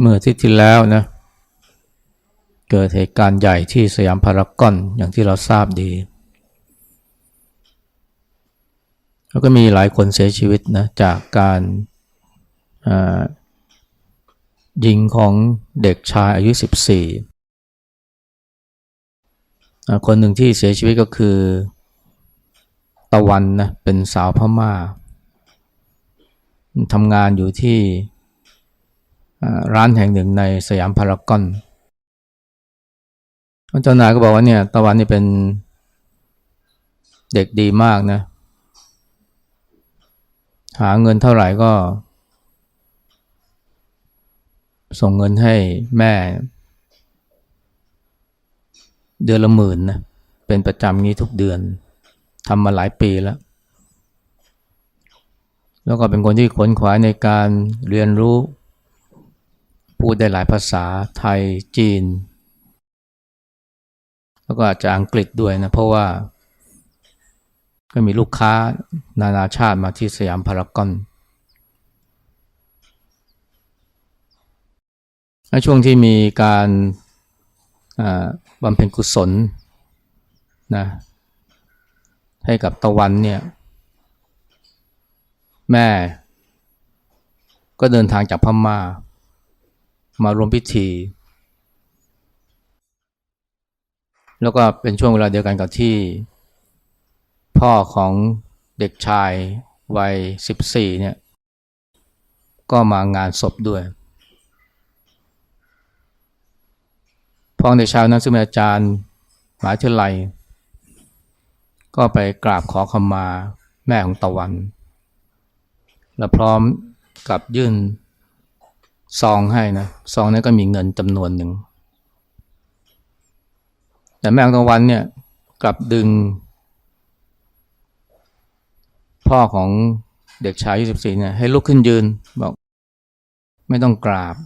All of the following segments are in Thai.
เมื่อที่ที่แล้วนะเกิดเหตุการณ์ใหญ่ที่สยามพารากอนอย่างที่เราทราบดี แล้วก็มีหลายคนเสียชีวิตนะจากการยิงของเด็กชายอายุ 14 คนหนึ่งที่เสียชีวิตก็คือตะวันนะเป็นสาวพม่าทำงานอยู่ที่ ร้านแห่งหนึ่งในสยามพารากอนเจ้านายก็บอกว่าเนี่ยตะวันนี่เป็นเด็กดีมากนะ หาเงินเท่าไหร่ก็ ส่งเงินให้แม่ เดือนละหมื่นนะ เป็นประจำงี้ทุกเดือนทำมาหลายปีแล้ว แล้วก็เป็นคนที่ขนขวายในการเรียนรู้ พูดได้หลายภาษาไทยจีน แล้วก็อาจจะอังกฤษด้วยนะ เพราะว่า ก็มีลูกค้านานาชาติมาที่สยามพารากอนในช่วงที่มีการบำเพ็ญกุศลนะให้กับตะวันเนี่ย แม่ก็เดินทางจากพมา่า มารวมพิธี แล้วก็เป็นช่วงเวลาเดียวกันกับที่ พ่อของเด็กชายวัย 14 เนี่ย ก็มางานศพด้วย พ่อเด็กชายนั้นซึ่งเป็นอาจารย์หมหาวิทยาลัย ก็ไปกราบขอขมาแม่ของตะวัน และพร้อมกับยื่น ซองให้นะซองนั้นก็มีเงินจำนวนหนึ่ง แต่แม่ของตะวันเนี่ยกลับดึง พ่อของเด็กชาย 24 เนี่ยให้ลุกขึ้นยืนบอก ไม่ต้องกราบ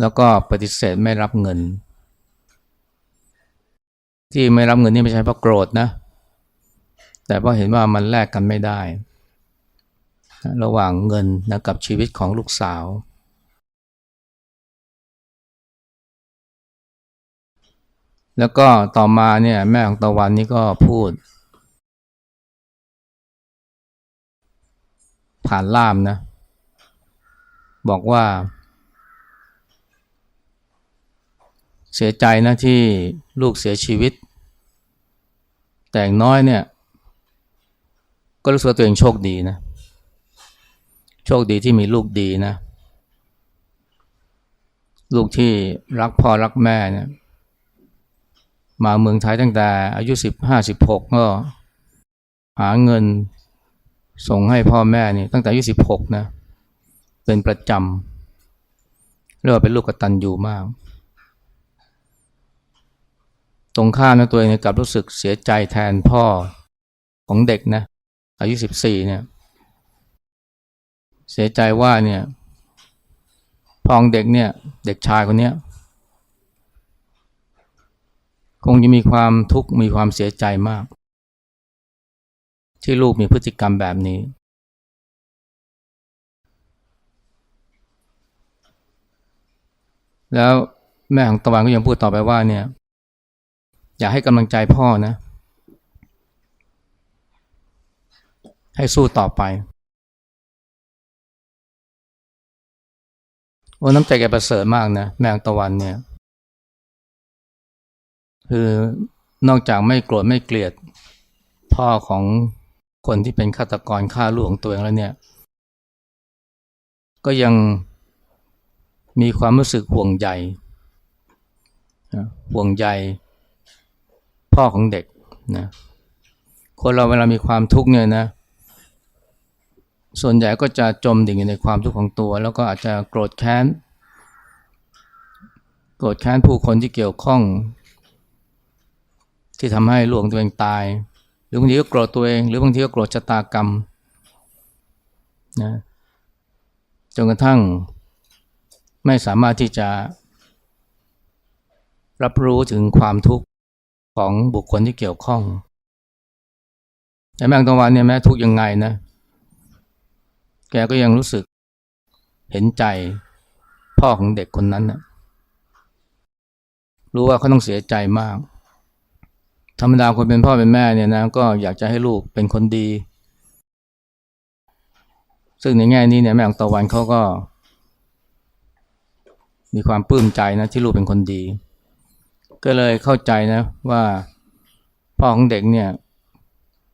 แล้วก็ปฏิเสธไม่รับเงิน ที่ไม่รับเงินนี่ไม่ใช่เพราะโกรธนะ แต่เพราะเห็นว่ามันแลกกันไม่ได้ ระหว่างเงินนะกับชีวิตของลูกสาว แล้วก็ต่อมาเนี่ยแม่ของตะวันนี่ก็พูด ผ่านล่ามนะ บอกว่า เสียใจนะที่ลูกเสียชีวิต แต่อย่างน้อยเนี่ย ก็รู้สึกตัวเองโชคดีนะโชคดีที่มีลูกดีนะ ลูกที่รักพ่อรักแม่เนี่ยมาเมืองไทยตั้งแต่อายุสิบห้าสิบหกก็ หาเงินส่งให้พ่อแม่นี่ตั้งแต่อายุสิบหกนะเป็นประจำเรียกว่าเป็นลูกกตัญญูมาก ตรงข้ามนะตัวเองกลับรู้สึกเสียใจแทนพ่อของเด็กนะอายุสิบสี่เนี่ย เสียใจว่าเนี่ยพองเด็กเนี่ยเด็กชายคนเนี้ยคงจะมีความทุกข์มีความเสียใจมาก ที่ลูกมีพฤติกรรมแบบนี้ แล้วแม่ของตะวันก็ยังพูดต่อไปว่าเนี่ย อยากให้กำลังใจพ่อนะ ให้สู้ต่อไป โอ้น้ำใจแกประเสริฐมากนะแมงตะวันเนี่ย คือนอกจากไม่โกรธไม่เกลียด พ่อของคนที่เป็นฆาตกรฆ่าลูกของตัวเองแล้วเนี่ย ก็ยังมีความรู้สึกห่วงใยห่วงใยพ่อของเด็กนะคนเราเวลามีความทุกข์เนี่ยนะ ส่วนใหญ่ก็จะจมดิ่งอยู่ในความทุกข์ของตัว แล้วก็อาจจะโกรธแค้น โกรธแค้นผู้คนที่เกี่ยวข้อง ที่ทำให้ลูกตัวเองตาย หรือบางทีก็โกรธตัวเอง หรือบางทีก็โกรธชะตากรรมนะจนกระทั่งไม่สามารถที่จะ รับรู้ถึงความทุกข์ของบุคคลที่เกี่ยวข้องแต่แมงตะวันเนี่ยแม้ทุกยังไงนะ แกก็ยังรู้สึกเห็นใจพ่อของเด็กคนนั้นนะรู้ว่าเขาต้องเสียใจมาก ธรรมดาคนเป็นพ่อเป็นแม่เนี่ยนะก็อยากจะให้ลูกเป็นคนดี ซึ่งในแง่นี้เนี่ยแม่ของตะวันเขาก็ มีความปลื้มใจนะที่ลูกเป็นคนดี ก็เลยเข้าใจนะว่าพ่อของเด็กเนี่ย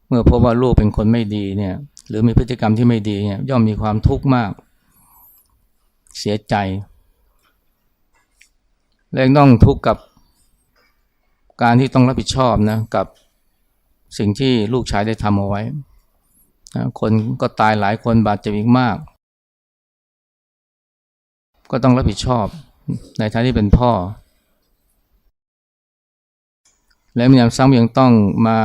เมื่อพบว่าลูกเป็นคนไม่ดีเนี่ย หรือมีพฤติกรรมที่ไม่ดีเนี่ยย่อมมีความทุกข์มาก เสียใจและยังต้องทุกข์กับการที่ต้องรับผิดชอบนะกับสิ่งที่ลูกชายได้ทำเอาไว้นะคนก็ตายหลายคนบาดเจ็บอีกมาก ก็ต้องรับผิดชอบในฐานะที่เป็นพ่อ และมีอย่างซ้ำยังต้องมา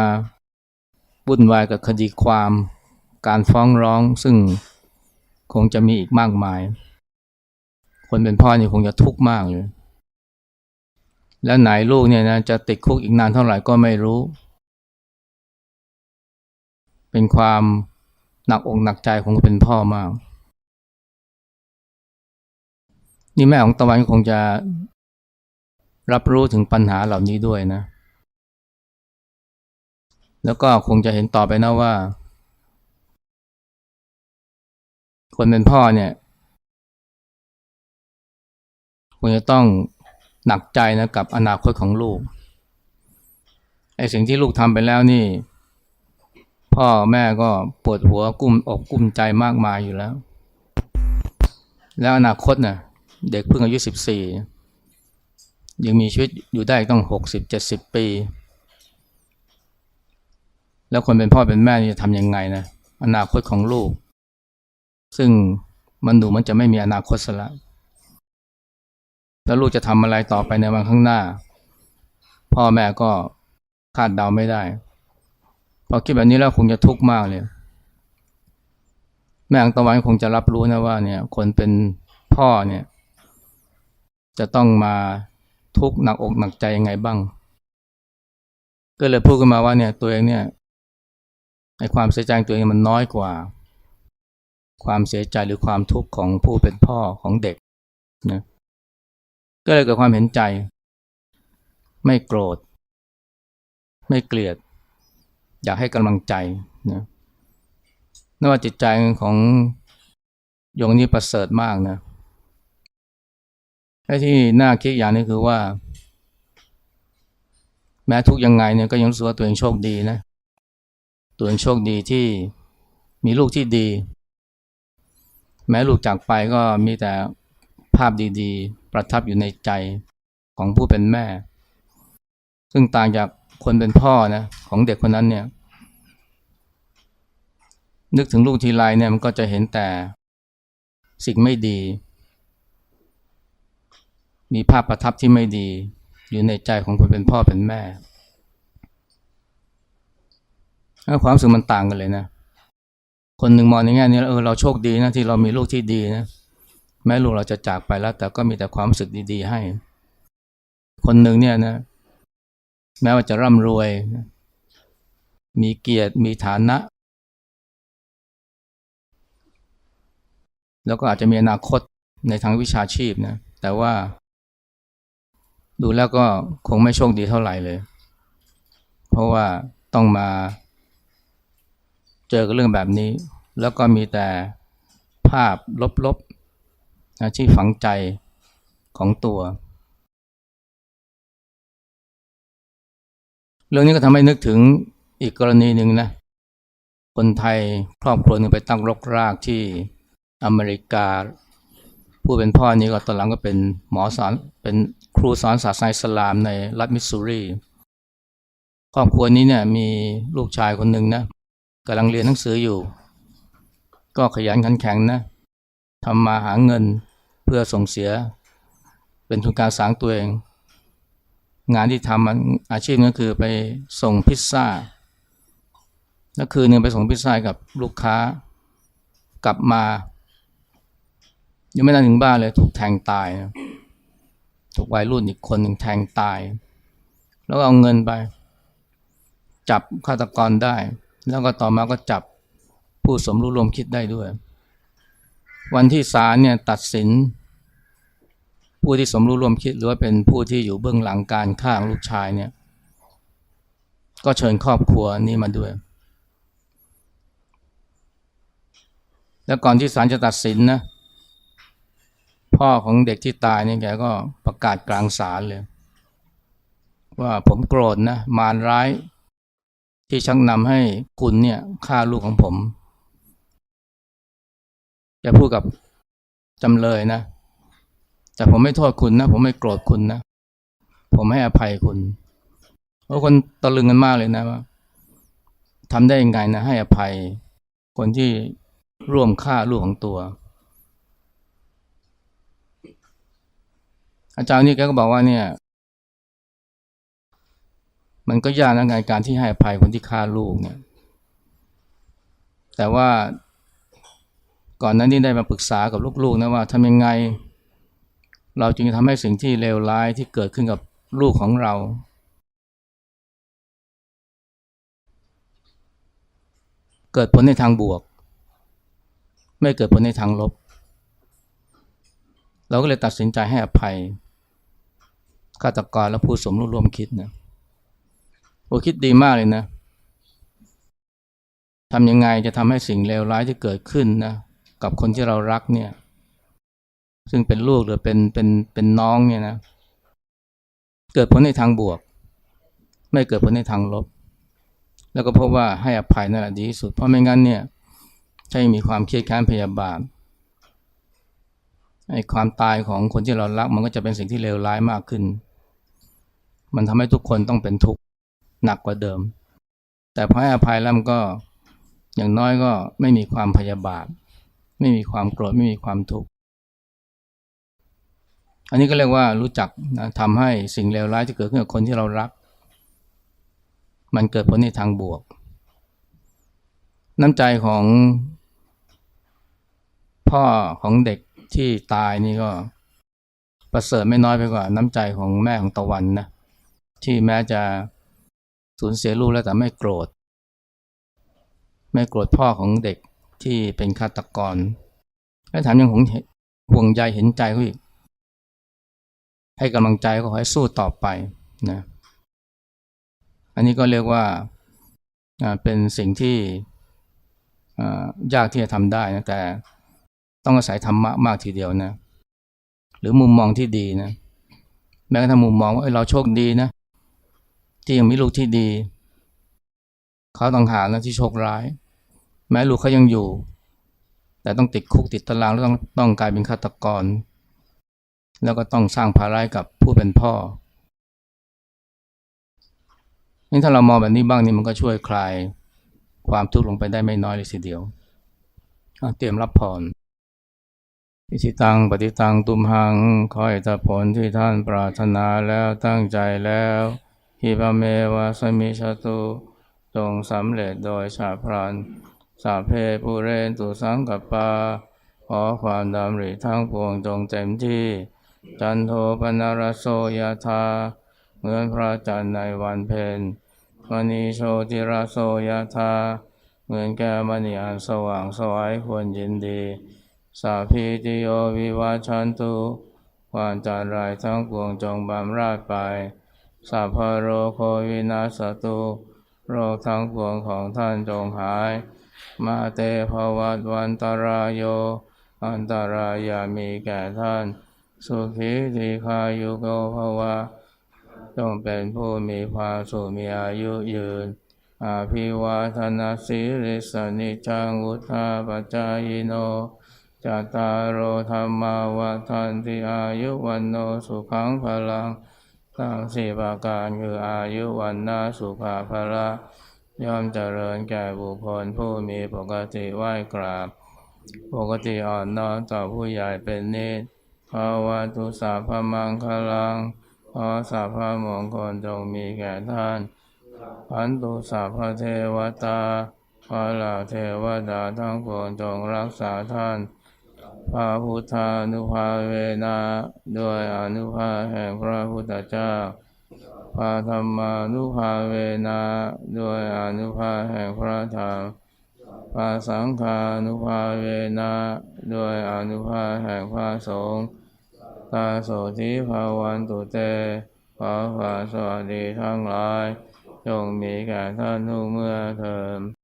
วุ่นวายกับคดีความการฟ้องร้องซึ่งคงจะมีอีกมากมาย คนเป็นพ่อเนี่ยคงจะทุกข์มากเลย แล้วไหนลูกเนี่ยนะจะติดคุกอีกนานเท่าไหร่ก็ไม่รู้ เป็นความหนักอกหนักใจของคนเป็นพ่อมาก นี่แม่ของตะวันคงจะรับรู้ถึงปัญหาเหล่านี้ด้วยนะ แล้วก็คงจะเห็นต่อไปนะว่า คนเป็นพ่อเนี่ยคงจะต้องหนักใจนะกับอนาคตของลูกไอ้สิ่งที่ลูกทำไปแล้วนี่ พ่อแม่ก็ปวดหัวกุ้มอกกุ้มใจมากมายอยู่แล้ว แล้วอนาคตน่ะเด็กเพิ่งอายุสิบสี่ยังมีชีวิตอยู่ได้ต้องหกสิบเจ็ดสิบปี แล้วคนเป็นพ่อเป็นแม่จะทำยังไงนะอนาคตของลูก ซึ่งมันดูมันจะไม่มีอนาคตซะแล้วแล้วลูกจะทำอะไรต่อไปในวันข้างหน้า พ่อแม่ก็คาดเดาไม่ได้พอคิดแบบนี้แล้วคงจะทุกข์มากเลยแม่อังตะวันคงจะรับรู้นะว่าเนี่ย คนเป็นพ่อเนี่ย จะต้องมาทุกข์หนักอกหนักใจยังไงบ้าง ก็เลยพูดกันมาว่าเนี่ยตัวเองเนี่ย ไอ้ความเสียใจตัวเองมันน้อยกว่า ความเสียใจหรือความทุกข์ของผู้เป็นพ่อของเด็กนะก็เลยเกิดความเห็นใจ ไม่โกรธ ไม่เกลียด อยากให้กำลังใจนะนว่าจิตใจของโยงนี้ประเสริฐมากนะและที่น่าคิดอย่างนี้คือว่า แม้ทุกยังไงเนี่ยก็ยังรู้สึกว่าตัวเองโชคดีนะ ตัวเองโชคดีที่มีลูกที่ดี แม้ลูกจากไปก็มีแต่ภาพดีๆ ประทับอยู่ในใจของผู้เป็นแม่ ซึ่งต่างจากคนเป็นพ่อนะของเด็กคนนั้นเนี่ย นึกถึงลูกทีไรเนี่ยมันก็จะเห็นแต่สิ่งไม่ดี มีภาพประทับที่ไม่ดี อยู่ในใจของคนเป็นพ่อเป็นแม่ ความรู้สึกมันต่างกันเลยนะ คนหนึ่งมองในแง่นี้เออเราโชคดีนะที่เรามีลูกที่ดีนะแม้ลูกเราจะจากไปแล้ว แต่ก็มีแต่ความรู้สึกดี ๆ ให้ คนหนึ่งเนี่ยนะ แม้ว่าจะร่ำรวย มีเกียรติมีฐานะ แล้วก็อาจจะมีอนาคตในทางวิชาชีพนะ แต่ว่า ดูแล้วก็คงไม่โชคดีเท่าไหร่เลย เพราะว่าต้องมา เจอกับเรื่องแบบนี้ แล้วก็มีแต่ภาพลบๆนะที่ฝังใจของตัว เรื่องนี้ก็ทำให้นึกถึงอีกกรณีหนึ่งนะ คนไทยครอบครัวหนึ่งไปตั้งรกรากที่อเมริกา ผู้เป็นพ่อนี้ก็ตอนหลังก็เป็นหมอสอนเป็นครูสอนศาสนาอิสลามในรัฐมิสซูรีครอบครัวนี้เนี่ยมีลูกชายคนหนึ่งนะ กำลังเรียนหนังสืออยู่ ก็ขยันขันแข็งนะทำมาหาเงินเพื่อส่งเสีย เป็นทุนการสร้างตัวเอง งานที่ทำอาชีพนั้นคือไปส่งพิซซ่าแล้วคืนนึงไปส่งพิซซ่ากับลูกค้ากลับมา ยังไม่นานถึงบ้านเลยถูกแทงตายนะถูกวัยรุ่นอีกคนหนึ่งแทงตาย แล้วเอาเงินไป จับฆาตกรได้ แล้วก็ต่อมาก็จับผู้สมรู้ร่วมคิดได้ด้วย วันที่ศาลเนี่ยตัดสิน ผู้ที่สมรู้ร่วมคิด หรือว่าเป็นผู้ที่อยู่เบื้องหลังการฆ่าลูกชายเนี่ย ก็เชิญครอบครัวนี้มาด้วย แล้วก่อนที่ศาลจะตัดสินนะพ่อของเด็กที่ตายเนี่ยแกก็ประกาศกลางศาลเลย ว่าผมโกรธนะมารร้าย ที่ชักนำให้คุณเนี่ยฆ่าลูกของผม จะพูดกับจำเลยนะ แต่ผมไม่โทษคุณนะ ผมไม่โกรธคุณนะ ผมให้อภัยคุณเพราะคนตะลึงกันมากเลยนะว่าทำได้ยังไงนะให้อภัย คนที่ร่วมฆ่าลูกของตัว อาจารย์นี่แกก็บอกว่าเนี่ย มันก็ยากนะในการที่ให้อภัยคนที่ฆ่าลูกเนี่ย แต่ว่าก่อนนั้นนี่ได้มาปรึกษากับลูกๆนะว่าทำยังไง เราจึงจะทำให้สิ่งที่เลวร้ายที่เกิดขึ้นกับลูกของเรา เกิดผลในทางบวก ไม่เกิดผลในทางลบ เราก็เลยตัดสินใจให้อภัยฆาตกรและผู้สมรู้ร่วมคิดนะ โอ้คิดดีมากเลยนะทำยังไงจะทำให้สิ่งเลวร้ายที่เกิดขึ้นนะกับคนที่เรารักเนี่ย ซึ่งเป็นลูกหรือเป็นเป็นเป็นน้องเนี่ยนะเกิดผลในทางบวก ไม่เกิดผลในทางลบ แล้วก็พบว่าให้อภัยนั่นแหละดีที่สุด เพราะไม่งั้นเนี่ยถ้ายังมีความเครียดแค้นพยาบาทไอ้ความตายของคนที่เรารักมันก็จะเป็นสิ่งที่เลวร้ายมากขึ้น มันทำให้ทุกคนต้องเป็นทุกข์ หนักกว่าเดิม แต่พอให้อภัยแล้วมันก็อย่างน้อยก็ไม่มีความพยาบาท ไม่มีความโกรธไม่มีความทุกข์อันนี้ก็เรียกว่ารู้จักนะทำให้สิ่งเลวร้ายที่เกิดขึ้นกับคนที่เรารัก มันเกิดผลในทางบวก น้ำใจของพ่อของเด็กที่ตายนี่ก็ประเสริฐไม่น้อยไปกว่าน้ำใจของแม่ของตะวันนะที่แม้จะ สูญเสียลูกแล้วแต่ไม่โกรธ ไม่โกรธพ่อของเด็กที่เป็นฆาตกร และถามยังหงห่วงใยเห็นใจเขาอีก ให้กำลังใจเขาให้สู้ต่อไปนะอันนี้ก็เรียกว่าเป็นสิ่งที่ยากที่จะทำได้นะแต่ต้องอาศัยธรรมะมากทีเดียวนะ หรือมุมมองที่ดีนะแม้กระทั่งมุมมองว่าเราโชคดีนะ ที่ยังมีลูกที่ดี เขาต้องหาแล้วที่โชคร้าย แม้ลูกเขายังอยู่ แต่ต้องติดคุกติดตารางแล้วต้องต้องกลายเป็นฆาตกร แล้วก็ต้องสร้างภาระกับผู้เป็นพ่อนี่ถ้าเรามองแบบนี้บ้างนี่มันก็ช่วยคลายความทุกข์ลงไปได้ไม่น้อยเลยทีเดียวเตรียมรับพรอิชิตังปฏิตังตุมหัง ขอให้ถ้าผลที่ท่านปรารถนาแล้วตั้งใจแล้ว ฮิปเมวะสมิชตุจงสำเร็จโดยชาพรันสาเพปูเรนตุสังกปาขอความดำริทั้งปวงจงเต็มที่ จันโทปนารโสยธาเหมือนพระจันทร์ในวันเพ็ญมณีโชติราโสยธาเหมือนแก้มณีอันสว่างสวายควรยินดี สาพีติโยวิวัชันตุความจัดรายทั้งปวงจงบำราดไป สัพพโรโควินาสตุโรคทั้งปวงของท่านจงหาย มาเตภวัตวันตรายโย อันตรายามีแก่ท่าน สุขีทีคายุโกภวะจงเป็นผู้มีความสุขมีอายุยืน อาภิวาทนาสิริสนิจังวุธาปจายโนจัตตารโอธรรมาวาทันติอายุวันโนสุขังพลัง ทั้งสี่ประการคืออายุวันนาสุภาภละย่อมเจริญแก่บุคคลผู้มีปกติไหว้กราบ ปกติอ่อนน้อมต่อผู้ใหญ่เป็นนิสภาวะตุสาพมังคลังขอสาพมงคลจงมีแก่ท่านพันตุสาพเทวตาขอเหล่าเทวดาทั้งปวงจงรักษาท่าน พระพุทธานุภาเวนะด้วยอนุภาแห่งพระพุทธเจ้าพระธรรมานุภาเวนะด้วยอนุภาแห่งพระธรรมปาสังฆานุภาเวนะด้วยอนุภาแห่งพระสงฆ์ตาโสธิภาวันตุเตขอควาสวัสดีทั้งหลาย จงมีแก่ท่านทุกเมื่อเทิม